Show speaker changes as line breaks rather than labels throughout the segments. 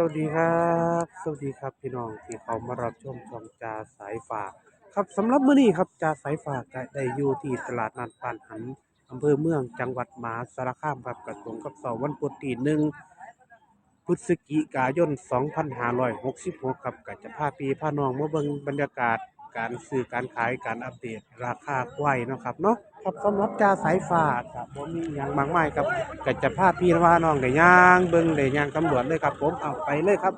สวัสดีครับ สวัสดีครับพี่น้องที่เขามารับชมช่องจาสายฝากครับสำหรับมื้อนี้ครับจาสายฝากได้อยู่ที่ตลาดนัดปานหันอำเภอเมืองจังหวัดมหาสารคามครับกระตรวงกับเสาร์วันพุธที่หนึ่งพฤศจิกายน 2566 ครับก็จะพาพี่พาน้องมาเบิ่งบรรยากาศการซื้อการขายการอัปเดตราคาควายเนาะครับเนาะ ครับสำหรับจาสายฝากครับผมมีอหย่างมากมายครับก็จะพาพี่พาน้องได้ย่างเบิ่งได้ย่างตำรวจเลยครับ ผมเอาไปเลยครับ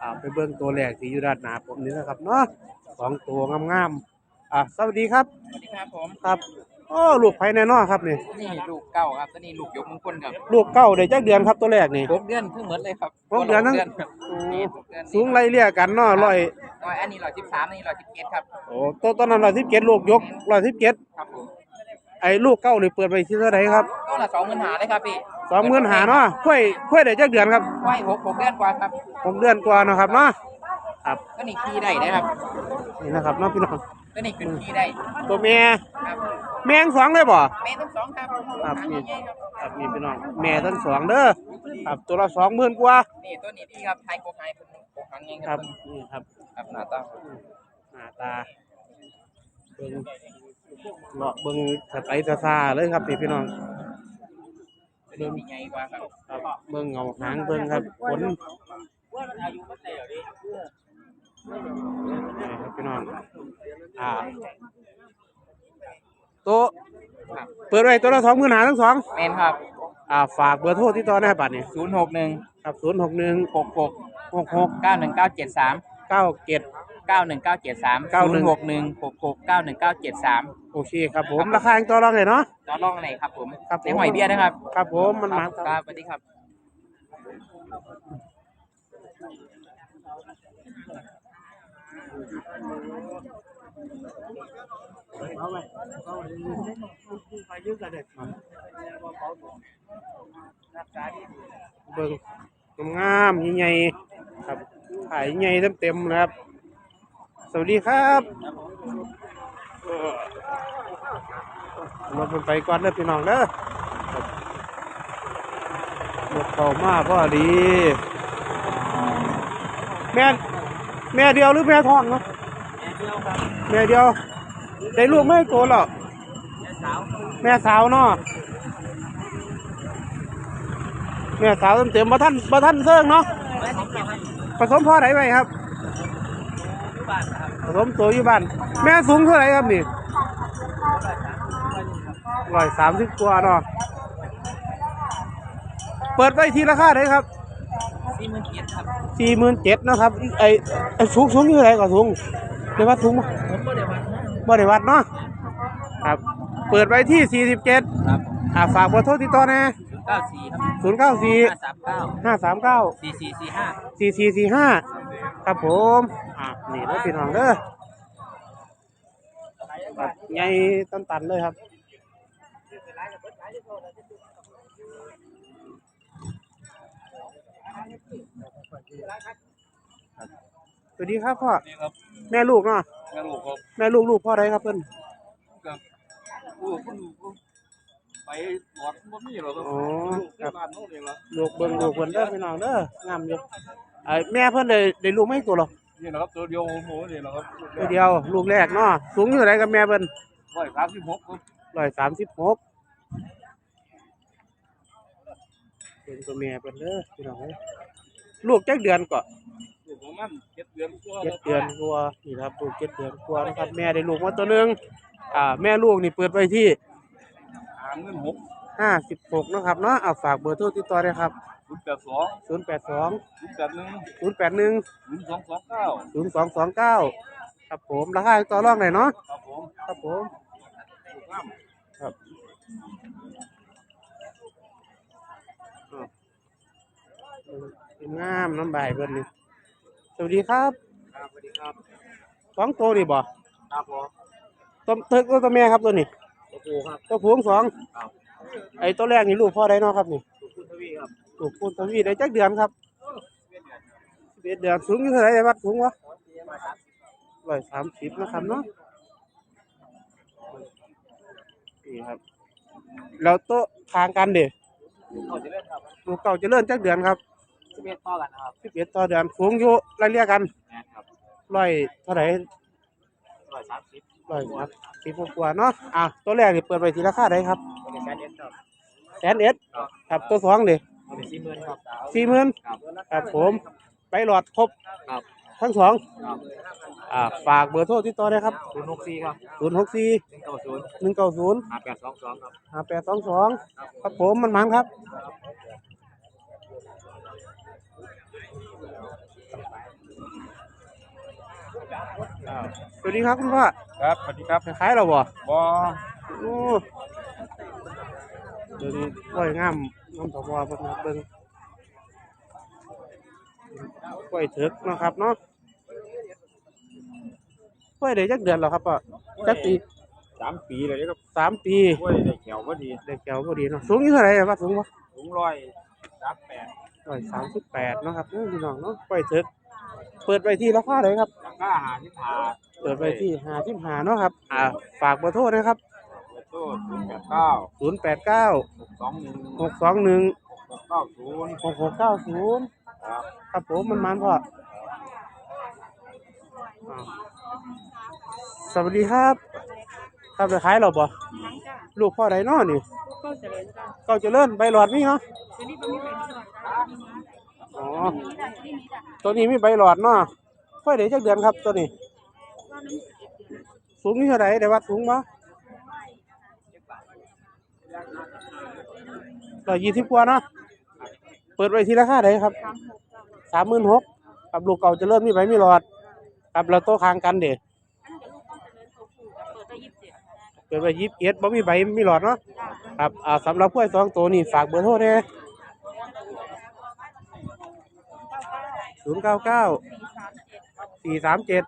อ่าไปเบิ่งตัวแรกที่อยู่ด้านหน้าผมนี่นะครับเนาะสองตัวงามๆอ่าสวัสดีครับ
สวัสดีครับผม
ครับโอ้ลูกไผแน่นอนครับนี่
นี่ลูกเก้าครับตัวนี้ลูกยกมงคลครับ
ลูกเก้าได้จักเดือนครับตัวแรกนี่
หกเดือนเพิ่งเหมือนเลยครับ
หกเดือนนะ
ครับ
โอ้
นี่หกเดือน
สูงไล่เลี่ยกันเนาะร้อย
ร้อยอันนี้ร้อยสิบสามอันนี้ร้อยสิบเจ็ดครับ
โอ้ตัวตอนนั้นร้อยสิบเจ็ดลูกยกร้อยสิบเจ็ด
ครับผม
ไอ้ลูกเก้านี่เปิดไปที่เท่าไหร่ครับ
ก็ละสองหมื่นหาเลยครับพี่
สองหมื่นหาเนาะค่อยค่อยได้จักเดือนครับ
ไว้หกหกเดือนกว่าครับ
หกเดือนกว่าเนาะครับเนาะครับ
ก็นี่ขี่ได้นะครับ
นี่นะครับเนาะพี่น้อง
ก็นี่ขึ้นขี่ได้
ตัวแม่
ครับ
แม่งสองเลยบ่
เมตรทั้งสองครับ
ครับ
หาง
นี่
ใหญ่ๆครับ
ครับนี่พี่น้องแม่ทั้งสองเด้อครับตัวละสองหมื่นกว่า
นี่ตัวนี้ดีครับไทยโคไฮเป็นโคหางใหญ่
ค
ค
รั
รั
บบนี่ครับ
ครับหน้าตา
หน้าตาเบิ่ง เลาะเบิ่งสไตล์ซาๆเลยครับนี่พี่น้อง
ตัวนี้มีใหญ่กว่าครับ
ครับเบิ่งเงาหางเบิ่งครับขนนี่ครับพี่น้องอ่าโต๊ะ
ครับ
เปิดไว้ตัวละสองหมื่นหาทั้งสอง
แมนครับ
อ่าฝากเบอร์โทรที่ต่อได้บัตรนี่
ศูนย์หกหนึ่ง
ครับศูนย์หกหนึ่ง
หกหก
หกหก
เก้าหนึ่งเก้าเจ็ดสาม
เก้าเจ็ด
เก้าหนึ่งเก้าเจ็ดสาม
เก้าห
ศู
นึ่
น
ง
ย์หกหนึ่งหกหกเก้าหนึ่งเก้าเจ็ดสาม
โอเคครับผมราคายังต่อรองเลยเนาะ
น้องร่องอะไรครับผม
ครับผม
ในหอยเบี้ยนะครับ
ครับผมมัน
ค
มา
รับ
ครับ
ครับสวัสดีครับ
เบิ่งงามๆใหญ่ๆครับถ่ายใหญ่เต็มๆนะครับ สวัสดีครับเออ รถมันไปก่อนเด้อพี่น้องเด้อครับรถเข้ามาพอดี แม่แม่เดียวหรือแม่ท้องเนาะแม่เดียวได้ลูกไม่โตหรอกแม่สาวเนาะแม่สาวเต็มๆบ่ท่านบ่ท่านเซิงเนาะผสมพ่อไหนไว้ครับ ผสมตัวอยู่บ้าน แม่สูงเท่าไหร่ครับนี่ร้อยสามสิบกว่าเนาะเปิดไว้ทีราคาไหนครับ
สี่หมื่นเจ็ดครับ
สี่หมื่นเจ็ดนะครับไอ้ไอ้สูงสูงอยู่ไหนก็สูงเดี๋ยววัดสูงบ่
ผมก็เดี๋ยววัน
บ่ได้วัดเนาะครับเปิดไว้ที่สี่สิบเจ็ด
ครับ
อ่าฝากเบอร์โทรติดต่อนะ
เก้าสี่ครับ
ศูนย์เก้าสี่
ห้าสามเก้า
ห้าสามเก้า
สี่สี่สี่ห้า
สี่สี่สี่ห้าครับผม อ่านี่รถพี่น้องเด้อครับใหญ่ตันตันๆเลยครับสวัสดีครับพ่อ
นี่ครับ
แม่ลูกเนาะ
แม่ลูกครับ
แม่ลูกลูกพ่อใดครับเพิ่น
กับลูกคนไปหลอดบ่มีหรอกครับ
อ๋อ
ลูก
ครั
ที่
บ
บ้านโน่นเองละ
ลูกเบิ่งลูกเพิ่นเด้อพี่น้องเด้องามอยู่ไอ้แม่เพิ่นได้ได้ลูกไม่ตัวหรอก
นี่นะครับตัวเดียวโมนี่นะครับ
ตัวเดียวลูกแรกเนาะสูงอยู่เท่าไหร่กับแม่เพิ่น
ร้อยสามสิบหกครับ
ร้อยสามสิบหกเป็นตัวแม่เพิ่นเด้อพี่น้องเอ้ยลูกจักเดือนก่อน
ลูกประมาณเจ็ดเดือนกว่า
เจ็ดเดือนกว่านี่ครับลูกเจ็ดเดือนกว่านะครับแม่ได้ลูกมาตัวหนึงอ่าแม่ลูกนี่เปิดไว้ที่
หาเงินหก
ห้าสิบหกนะครับเนาะเอาฝากเบอร์โทรติดต่อได้ครับ
ศูนย์แปดสอง
ศูนย์แปดสอง
ศูนย์แปดหนึ่ง
ศูนย์แปดหนึ่ง
ศูนย์สองสองเก้า
ศูนย์สองสองเก้าครับผมราคาต่อรองหน่อยเนาะ
ครับผม
ครับผม
ลูกน้
ครับเป็นงามน้ำใบายเพิ่นนี่สวัสดีครับำ
ครับสวัสดีครับ
สองตัวนี่บ่
ครับผม
ตัวเทิกตัวแม่ครับตัวนี้
ตัวปูครับ
ตัวผู้ทั้งสอง
ครับ
ไอ้ตัวแรกนี่ลูกพ่อได้เนาะครับนี่
ตัวคุณทวีครับ
ลูกคุณทวีได้จักเดือนครับสิบเอ็ดเดือนสูงอยู่เท่าไหร่วัดสูงวะร้อยสามสิบนะครับเนาะนี่ครับ แล้วโต๊ะทางกันเด็
เขาจะเล่นครับ
ลูกเก่าเจะเลื่อนจักเดือนครับ
สิบเอ็ดต่อกันนะครับ
สิบเอ็ดต่อเดือนสูงอยู่รายเรียกกัน
แม่นครับ
ร้อยเท่าไหร่
ร้อยสามสิบ
ร้อยครับสิบกว่าๆเนาะอะตัวแรกนี่เปิดไปทีราคาได้ครับ
ตัวนี้แสนเอ็ดครับ
แสนเอ็ดครับตัวสองเลย
ตัวนี้ สี่หมื่นครับ
สี่หมื่น
ครับ
ครับผมไปหลอดครบ
ครับ
ทั้งสอง
ครับ
อ่าฝากเบอร์โทรติดต่อได้ครับ
ศูนย์หกสี่ครับ
ศูนย์หกสี่
หนึ่งเก้าศูนย์
หนึ่งเก้าศูนย์
ห้าแปดสองสองครับ
ห้าแปดสองสองครับผมมันมันครับสวัสดีครับคุณพ่อ
ครับสวัสดีครับ
ขายเราบ่
บอ
โอ้เดี๋ยวนี้กล้วยงาม น้ำตกวาเบิ่งนะเบิ่งกล้วยถึกเนาะครับเนาะกล้วยได้จักเดือนแล้วครับป่ะจักปี
สามปีเลยครับ
สามปี
กล้วยได้แขวพอดี
เด็กแก้วพอดีเนาะสูงอยู่เท่าไหร่ครับสูงปะ
สูงร้อยสามแปด
ร้อยสามสิบแปดเนาะครับเอ้ยพี่น้องเนาะกล้วยถึกเปิดไปที่ราคาไหนครับ
ราคาอาหารที่ถาด
เปิดไปที่หาที่หาเนาะครับ อ่าฝากเบอร์โทรนะครับ
เปิดตู้ศูนย์แปดเก้า
ศูนย์แปดเก้า
หกสองหนึ่ง
หกสองหนึ่ง
หกเก้าศูนย์
หกหกเก้าศูนย์
ครับ
ครับผมมันมันพ่ออ่าสวัสดีครับ ครับจะขายเราบ่ลูกพ่อใดเนาะนี่
ก็เจริญจ้ะ
เก้าเจริญใบหลอดนี่เนาะ
ตัวนี้มันไม่เป็นหน่อยจ้ะ
อ๋อ
นี่จ้ะนี่นี่จ้ะ
ตัวนี้มีใบหลอดเนาะค่อยเดี๋ยวจักเดือนครับตัวนี้
ว่าน้ำสิบเอ็ดเดือน
สูงนี่เท่าไหร่ได้วัดสูงบ่ ร้อยยี่สิบกว่าเนาะเปิดไว้ที่ราคาไหนครับ
สามห
มื่นหกกับลูกเก่าจะเริ่มมีใบมีหลอดกับเราโตคางกันเด็
กเปิดได้ยี่สิบเจ็ด
เปิดไว้ยิบเอ็ดบ่มีใบมีหลอดเนาะครับอ่าสำหรับกล้วยสองตัวนี่ฝากเบอร์โทรเด้ศูนย์เก้าเก้าสี่สามเจ็ด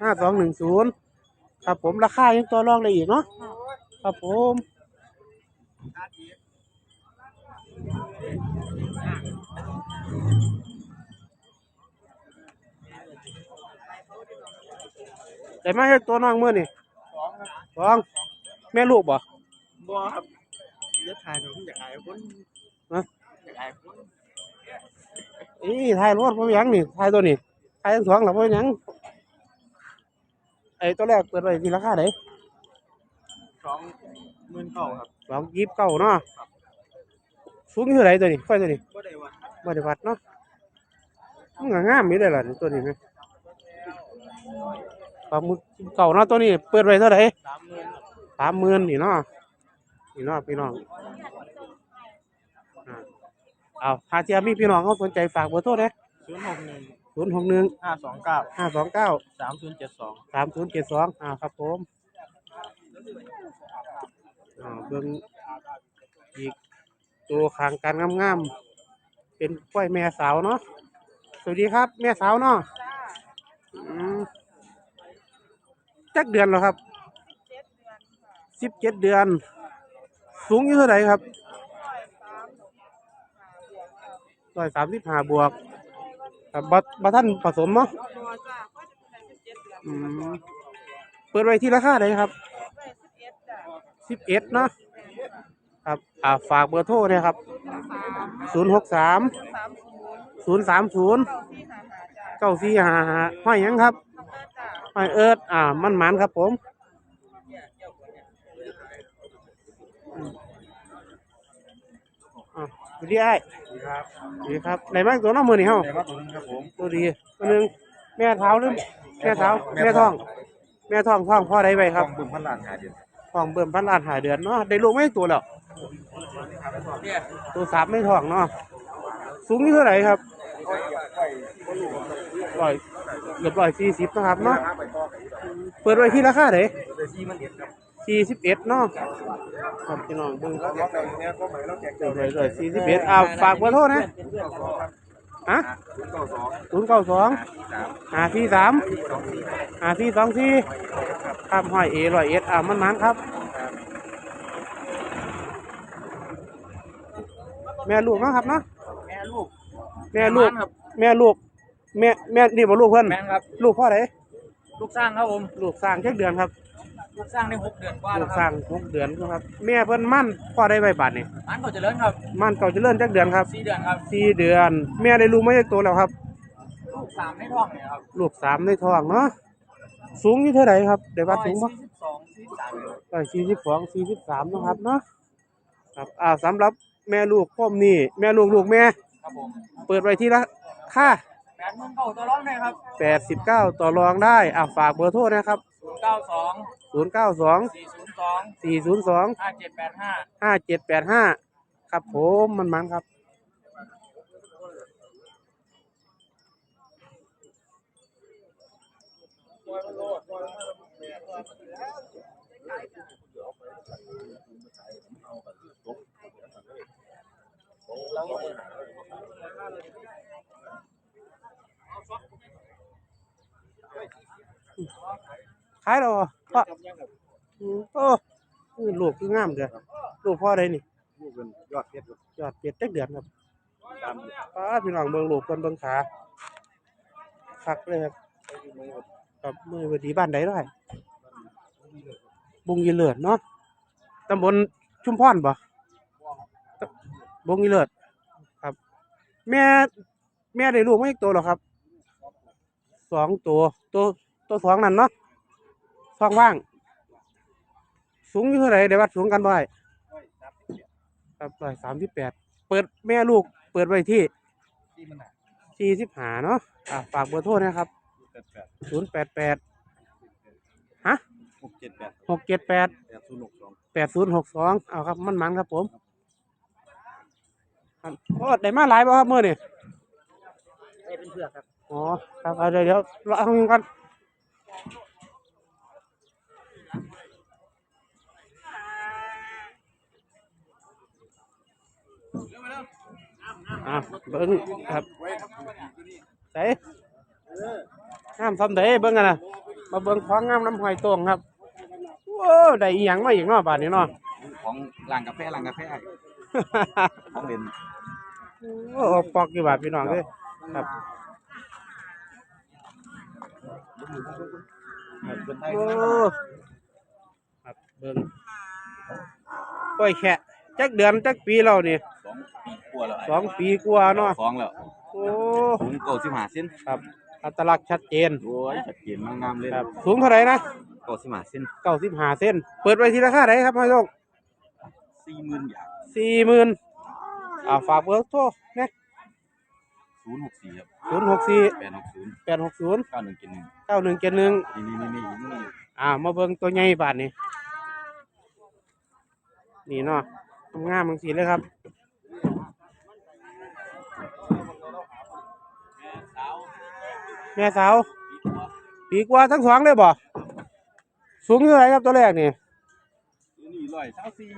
ห้าสองหนึ่งศูนย์
ห้าสองหนึ่งศูนย์ครับผมราคายังตัวรองเลยอีกเนาะครับผม แต่มาให้ตัวน้องเมื่อนี่
สองครับ
สองแม่ลูกบ่
บอครับจะถ่ายผมอยากถ่ายคน
ฮะ
อยากถ่ายคน
อีถ่ายรถพ่อยังนี่ถ่ายตัวนี้ถ่ายทั้งสองหรอพ่อยังไอ้ตัวแรกเปิดไว้ที่ราคาไหน
สองหมื่นเก้าครับ
สองยี่สิบเก้าเนาะสูงเท่าไหร่ตัวนี้ค่อยตัวนี้
ก็ได้วัน
บริวัดเนาะมันก็งามมีได้ล่ะตัวนี้นะปลาหมึกเก่าเนาะตัวนี้ เปิดไว้เท่าไหร่
สามหมื่น
สามหมื่นนี่เนาะนี่เนาะพี่น้องอ่าเอาถ้าเทียมีพี่น้องเขาสนใจฝากเบอร์โทรเด้
ศูนย์หกหนึ่ง
ศูนย์หกหนึ่ง
ห้าสองเก้า
ห้าสองเก้า
สามศูนย์เจ็ดสอง
สามศูนย์เจ็ดสองอ่าครับผมอ่าเบิ่งอีกตัวขางกันงามๆ เป็นกล้วยแม่สาวเนาะสวัสดีครับ แม่สาวเนาะอืมจักเดือนแล้วครับสิบเจ็ดเดือน สูงอยู่เท่าไหร่ครับร้อยสามสิบห้าบวกครับบับัท่านผสมเนาะ
ตัวจ้ะก็จะเป็นสิบเจ็ดเดือน
อืมเปิดไว้ที่ราคาไหนครับ
ได้สิบเอ็ดจ้ะ
สิบเอ็ดเนาะ ครับอ่าฝากเบอร์โทรเนี่ยครับ
สาม
ศูนย์หกสาม
สามศูนย์
ศูนย์สามศูนย์
เก้าสี่ห้าห้าจ้ะ
เก้าสี่ห้าห้าห้อยหยังครับ
ทำได้จ้ะ
ห้อยเอิร์ดอ่ามันหมันครับผมอืมอ่าสวัสดีไอ้
ครับ
สวัสดีครับไหนบ้างตัวน้องมือนี่เฮา
แต่ว่าตัวนึงครับผม
ตัวดีตัวหนึ่งแม่เท้าหรือแม่เท้าแม่ท้อง แม่ท้องท้องพ่อใดไปครับ
บุญพันล้านหาเดือน
ท้องเบิ่มพันล้านหาเดือนเนาะได้ลูกไม่ตัวแล้ว
เนี่ย
ตัวสามไม่ท้องเนาะสูงนี่เท่าไหร่ครับร้อยเกือบร้อยสี่สิบนะครับเนาะเปิดไว้ที่ราคาไหน
ซีมันเด็ดครับ
สี่สิบเอ็ดเนาะครับพี่น้องเบิ่ง
แล้วยเปิ
ดไว้เลยสี่สิบเอ็ดอ้าวฝากเบอร์โทรนะฮะ
ศูนย์เก้าสอง
ศูนย์เก้าสอง
หาที่สาม
ห้าสี่สาม
สองสี่
ห้าสี่สองสี่ครับห้อยเอร้อยเอ็ดอ่ามันมันครับ แม่ลูกเนาะครับเนาะ
แม่ลูก
แม่ลูก
ครับ
แม่ลูก แม่แม่นี่บ่ลูกเพิ่น
แม่ครับ
ลูกพ่อไหน
ลูกสร้างครับผม
ลูกสร้างแค่เดือนครับ
ลูกสร้างได้หกเดือนกว่า
ลู
แล้ว
ก
ค
สร้า
รับ
งหกเดือนครับ แม่เพิ่นมั่นพ่อได้ใบบาทนี่
ร้านเขาเจริญครับ
มั่นเก่าเจะเลื่อนจักเดือนครับ
สี่เดือนครับ
สี่เดือน แม่ได้ลูกไม่ได้โตแล้วครับ
ลูกสามในท้องเนี่ยครับ
ลูกสามในท้องเนาะสูงอยู่เท่าไหร่ครับได้วัดสูง
ร้
ปะ
อยสี่สิบสองสี่สิบสาม
ร้อยสี่สิบสองสี่สิบสามนาะครับเนาะครับอ่าสำหรับ แม่ลูกพ่อมนี่ แม่ลูกลูกแม่
ครับผม
เปิดไว้ที่ละค่า
แปดหมื่นเก้าตัวร้องได้ครับ
แปดสิบเก้าต่อรองได้อ่าฝากเบอร์โทรนะครับ
ศูนย์เก้าสอง
ศูนย์เก้าสอง
สี่ศูนย์สอง
สี่ศูนย์สอง
ห้าเจ็ดแปดห้า
ห้าเจ็ดแปดห้าครับผมมันมันครับ ขายแล้วเหรอพ่ออืมโอ้อืมลูกคืองามเด้อลูกพ่อได้นี่
ลูกเป็นยอดเพชร
ยอดเป็ดจักเดือนครับ
ตาม
ป้าพี่น้องเบิ่งลูกเพิ่นเบิ่งขาคักเลยครับกับมือวดีบ้านใดได้บุงยีเลือดเนาะตำบลชุมพรบ่ต บุงยีเลือดครับ แม่แม่ได้ลูกไม่ตัวหรอครับสองตัวตัวตัวสองนั่นเนาะสองว่าง สูงอยู่เท่าไหร่ได้วัดสูงกันบ่อยครับร้อยสามสิบแปดเปิดแม่ลูกเปิดไว้ที่
ที่มันหนา
สี่สิบหาเนาะอะฝากเบอร์โทรนะครับ
แปดแปด
ศูนย์แปดแปดฮะ
หกเจ็ดแปด
หกเจ็ดแปด
แปดศูนย์หกสอง
แปดศูนย์หกสองเอาครับ มันมันครับผม ครับโอ้ได้มาหลายบ่ครับมื่อนี่
ให้เป็นเพื่อครับ
อ๋อครับเอาเดี๋ยวเดี๋ยวรอเอากันอะเบิ้งครับใส่งามทำเด้เบิ้งกันนะมาเบิ้งของงามน้ำหอยตวงครับโอ้ได้อีหยังมาอีกเนาะบาดนี้เนาะ
ของร้านกาแฟร้านกาแฟของเด่น
โอ้ปอกกี่บาทพี่น้องเด้ยครับ
เป็นไทย
โอ้ครับเบิ้งกล้วยแขะจักเดือนจักปีแล้วนี่
สองปีกว่าแล้ว
สองปีกว่าเนาะ
สองแล้ว
โอ้
สูงเก้าสิบห้าเซน
ครับ อัตลักษณ์ชัดเจน
โอ้ยชัดเจนงามๆเลย
ครับสูงเท่าไหร่นะ
เก้าสิบห้าเซน
เก้าสิบห้าเส้นเปิดไว้ที่ราคาไหนครับพ่อโยง
สี่หมื่นอย่าง
สี่หมื่น อ่าฝากเบอร์โทรนะ
ศูนย์หกสี่ครับ
ศูนย์หกสี่
แปดหกศูนย์
แปดหกศูนย์
เก้าหนึ่งเจ็ดหนึ่ง
เก้าหนึ่งเจ็ดหนึ่ง
นี่นี่นี่นี่นี่
อ่ามาเบิ่งตัวใหญ่บาทนี่นี่เนาะงามๆบางสีเลยครับแม่สาวปีกว่าทั้งสองเลยบ่สูงเท่าไหรครับตัวแรกนี่
นี่ร้อยเก้าสี่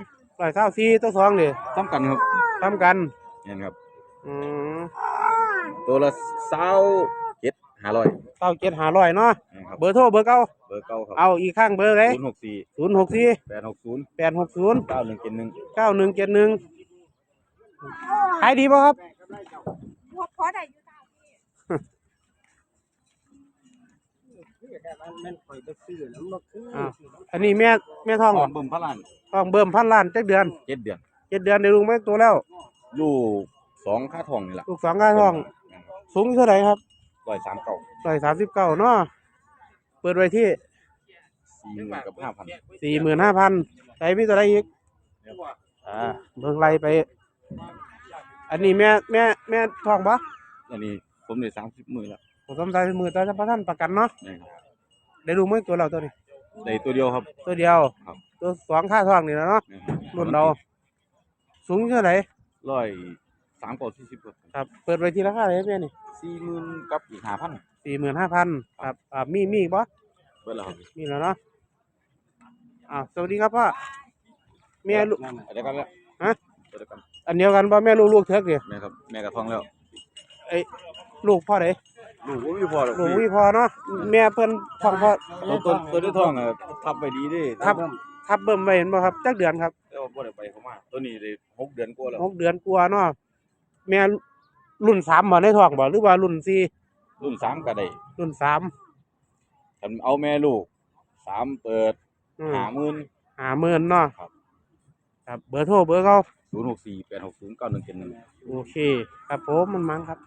ร้อยเก้าสี่ตัวสองนี่
ซ้ำกันครับ
ทำกัน
เห็นครับ
อืม
ตัวละเศร้าเจ็ดห้าร้อย
เก้าเจ็ดหาร้อยเนาะ
นะครับ
เบอร์โทรเบอร์เก้า
เบอร์เก้าครับ
เอาอีกข้างเบอร์เลย
ศูนย์หกสี่
ศูนย์หกสี่
แปดหกศูนย์
แปดหกศูนย์
เก้าหนึ่งเจ็ดหนึ่ง
เก้าหนึ่งเจ็ดหนึ่งขายดีป่ะครับ
พอพอได้อยู่ตามที่
อ่าอันนี้แม่แม่ทอง
ท
บ่
องเบิ่มพระลาน
ทองเบิ่มพันล้านจักเดือน
เจ็ดเดือน
เจ็ดเดือนได้ลุงไม่ตัวแล้ว
ลูกสองค่าทองนี่แหละ
ลูกสองก้าทองสูงเท่าไหร่ครับ
ร้อยสามเก้า
ร้อยสามสิบเก้าเนาะเปิดไว้ที่
สี่หมื่นกับห้าพัน
สี่หมื่นห้าพันใส่มีตัวใดอีกอ่าเบิ่งไล่ไป อันนี้แม่แม่แม่ทองปะ
อันนี้ผมได้สามสิบมือแล้ว
ผมสมใจมือตอนจะประท่านประกันเนาะ
นี่ครับ
ได้ลุงไม่ตัวเราตัวนี้
ได้ตัวเดียวครับ
ตัวเดียว
ครับ
ตัวสองค่าทองนี่แหล้วเนาะ
นี่ครับ
รุ่นเรา สูงเท่าไหร่
ร้อยสามเก้าสี่สิบครับ
ครับ เปิดไว้ที่ราคาไหนแม่นี่
สี่หมื่นกับอีกห้าพัน
สี่หมื่นห้าพันครับอ่ามีมีอีกบ่
เบิดแล้วครับ
มีแล้วเนาะอ่าสวัสดีครับพ่อแม่ลูก
เดียวกันแล้ว
ฮะ
เดียวกัน
อันเดียวกันบ่แม่ลูกลูกเถิกดิ
แม่ครับแม่กับทองแล้ว
ไอ้ลูกพ่อไหน
ลูกก็ไม่พอหรอก
ลูกวิพ่อเนาะแม่เพิ่นท้องพ่อ
ตัวตัวตัวที่ทองอะทับไปดีเดิ
ทับ ทับเบิ่มไว้เห็นบ่ครับจักเดือนครับ
แต่ว่าบ่ได้ไปเขามา ตัวนี้ได้หกเดือนกว่าแล้ว
หกเดือนกว่าเนาะแม่รุ่นสามบ่ในท้องบ่หรือว่ารุ่นสี่
รุ่นสามก็ได้
รุ่นสาม
คันเอาแม่ลูกสามเปิด
อืม
หาหมื่น
หาหมื่นเนาะ
ครับ
ครับ เบอร์โทรเบอร์เขา
ศูนย์หกสี่แปดหกศูนย์เก้าหนึ่งเจ็ดหนึ่ง
โอเค ครับผมมันมันครับ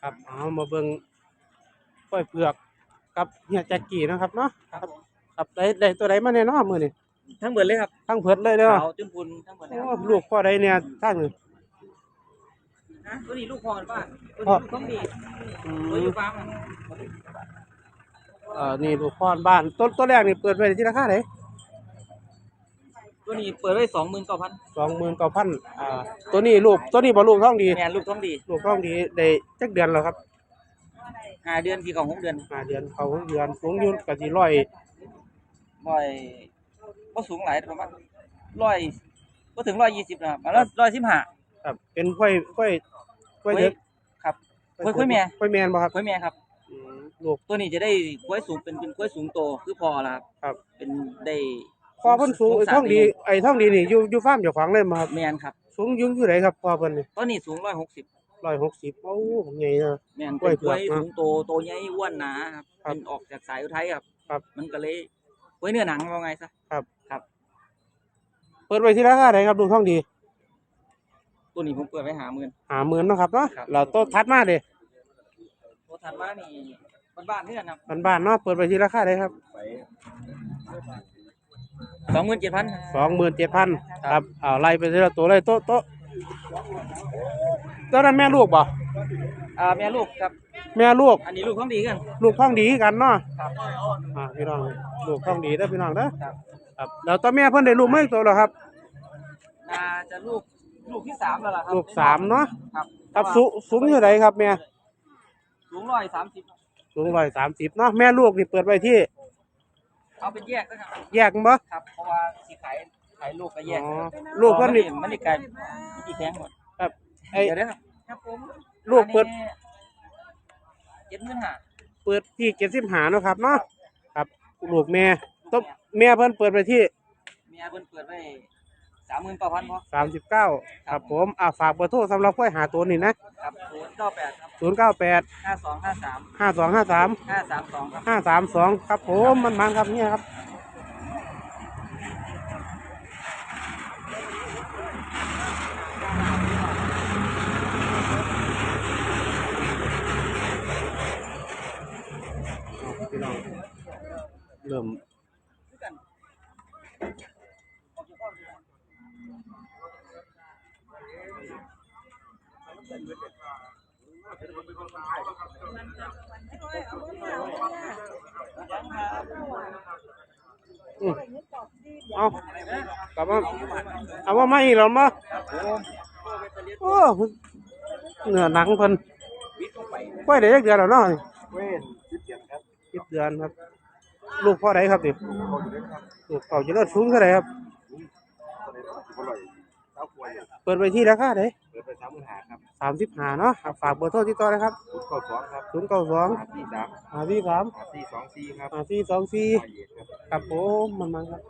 ครับเอามาเบิ่ง กล้วยเผือกกับเฮียแจ็กกี้นะครับเนาะครับครับได้ได้ตัวใดมาแน่เนาะมื้อนี้
ทั้งเบิดเลยครับ
ทั้งเพิดเลยเด้อ
ขาวจุนพุนทั้งเบิดเลย
โอ้
ครับ
ลูกพ่อใดเนี่ยท่านนี่
นะตัวนี้ลูกพ่อกันบ้านตัว
พ่อ
นี้ลูกต้องดี
อื
ตัวอ
ม
ยู่ฟาร์มอะ
เอ่อนี่ลูกพ่อบ้านต้นต้นแรกนี่เปิดไว้ที่ราคาไหน
ตัวนี้เปิดไว้สองหมื่นเก้าพัน
29,000อ่าตัวนี้ลูกตัวนี้บ่ลูกท้องดี
แม่ลูกต้องดี
ลูกท้องดีได้จักเดือนแล้วครับ
ห้าเดือนกี่ของหกเดือน
ห้าเดือนเขาเดือนสูงอยืนกะสิร้อย
ร้อยก็สูงหลายประมาณร้อยก็ถึงร้อยยี่สิบนะครับมาแล้วร้อยสิบห้า
ครับเป็นกล้วยกล้วยกล้วยเด็ก
ครับกล้วยกล้วยแม่
กล้วยแมนบ่ครับ
กล้วยแม่ครับ
อืมลูก
ตัวนี้จะได้กล้วยสูงเป็นเป็นกล้วยสูงโตคือพอละครับ
ครับ
เป็นได้
พอเพิ่นสูงไอ้ท่องดีไอ้ท่องดีนี่อยู่อยู่ฟาร์มเจ้าของเลยมาครับ
แมนครับ
สูงอยืนอยู่ไหนครับพอเพิ่นนี่
ตัวนี้สูงร้อยหกสิบ
160โอ้ใหญ่นะ
แม่น
กล้
เป็
วย
น
เผือกนะ
กล้วยสูงโตโตใหญ่อ้วนหนาครับ
ครับ
เป็นออกจากสายอุทัยครับ
ครับ
มันก็เลยกล้วยเนื้อหนังว่าไงซะ
เปิดไว้ที่ราคาไหนครับลูกท่องดี
ตัวนี้ผมเปิดไว้หาหมื่น
หาหมื่นเนาะครับเนาะ
ครับ
แล้วโตะถัดมาเด้
ตัวถัดมานี่บ้านๆเพื่อนครับ
บ้านๆเนาะเปิดไว้ที่ราคาไหนครับ
สองหมื่นเจ็ดพัน
27,000ครับเอาไล่ไปทีละตัวเลยโตะโตะ ตัวนั้นแม่ลูกบ่
อ่าแม่ลูกครับ
แม่ลูก
อันนี้ลูกของดีกัน
ลูกท่องดีกันเนาะ
ครับ
อ่าพี่น้องลูกท่องดีเด้อพี่น้องเด้อ
ครับ
ครับแล้วตอนแม่เพิ่นได้ลูกมาอีกตัวแล้วครับ
น่าจะลูกลูกที่สามแล้วล่ะครับ
ลูกสามเนาะ
ครับ
ครับสูงสูงเท่าไหร่ครับแม่
สูงร้อยสามสิบ
สูงร้อยสามสิบเนาะแม่ลูกนี่เปิดไว้ที่
เอาเป็นแยกนะครับ
แยกบ่
ครับเพราะว่าสิขายขายลูกก็แยก
อ๋อลูกเพิ่นนี่
มันนี่กลายมันกี่แข้งหมด
ครับ ไอ้
เดี๋ยวนะครับครับผม
ลูกเปิด
เจ็ดหมื่นห้า
เปิดที่เจ็ดสิบหาเนาะครับเนาะครับลูกแม่ตบแม่เพิ่นเปิดไปที่
เมียเพิ่นเปิดไว้สามหมื่นเก้าพันพอ
สามสิบเก้าครับผมอ่าฝากเบอร์โทรสำหรับผู้หาตัวนี่นะครับ
ศูนย์เก้าแปดครับ
ศูนย์เก้าแปด
ห้าสองห้าสาม
ห้าสองห้าสาม
ห้าสามสองครับ
ห้าสามสองครับผมมันมันครับเนี่ยครับเอาพี่น้องเริ่มอืมเอากลับมาเอาว่าไม่อีกแล้วมั้โอ้เนื้อหนังเพิ่นไว้ได้ยักเดือนแล้วเนาะ
เว้นสิบเจ็ดครับ
สิบเดือนครับ ลูกพ่อใดครับนี่ลูกเก่าจะเลิศสูงเท่าไหร่ครับ
อร่อยเต้าควาย
เปิดไปที่ราคาไหน
เปิดไปสามหมื่นห้าครับ
สามสิบห้าเนาะอะฝากเบอร์โทรที่ต่อนะครับ
ศูนย์เก้าสองครับ
ศูนย์เก้าสอง
ห้าสี่สาม
ห้าสี่สาม
ห้าสี่สองสี่ครับ
ห้าสี่สองสี่
ห้าเอ็ดครับ
ครับผมมันมันครับ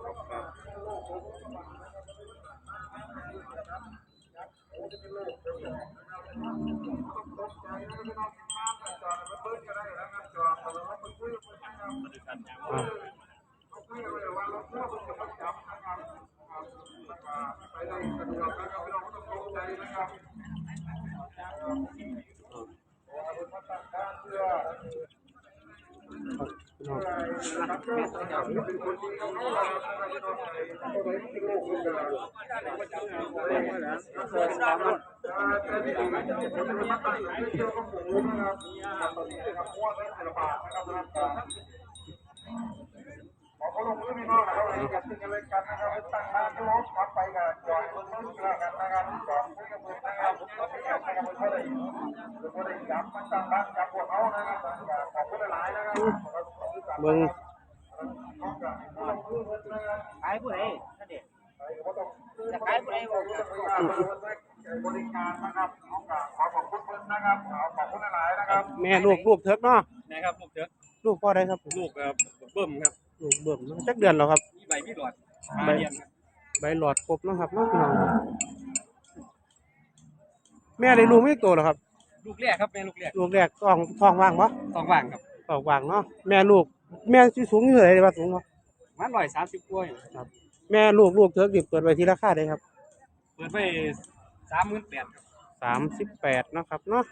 เบิ่ง
ข
แม่ลูกลูกเถิกเนาะ
นะครับลูกเถอะ
ลูกพ่อใดครับ
ลูกครับเบิ่มครับ
ลูกเบิ่มเนาะจักเดือนแล้วครับ
มีใบมีหลอด
ใบใบหลอดครบเนาะครับเนาะพี่น้องแม่ได้ลูกไม่โตแล้วครับ
ลูกแรกครับแม่ลูกแรก
ลูกแรกท้องท้องว่างบ่
ต้องว่างครับ
ท้องว่างเนาะแม่ลูก แม่สิสูงอยู่เท่าไหร่ว่าสูงบ่
มันร้อยสามสิบกว่าอยู่
แม่ลูกลูกเถิกนี่เปิดไว้ที่ราคาได้ครับ
เปิดไปสามหมื่นแปด
สามสิบแปดเนาะครับเนาะ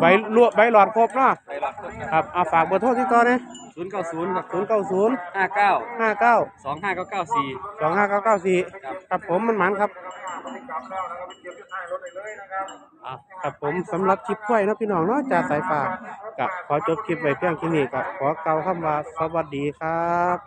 ใบลวใบหลอดครบเนาะ
ไปหลอดครบ
ครับเอาฝากเบอร์โทรที่ต่อนะ
ศูนย์เก้าศูนย์ครับ
ศูนย์เก้าศูนย์
ห้าเก้า
ห้าเก้า
สองห้าเก้าเก้าสี่
สองห้าเก้าเก้าสี่ครับผมมันหมันครับอะครับผมสำหรับคลิปกล้วยเนาะพี่น้องเนาะจากสายฟ้าก็ขอจบคลิปไว้เพียงแค่นี้ก็ขอกล่าวคำว่าสวัสดีครับ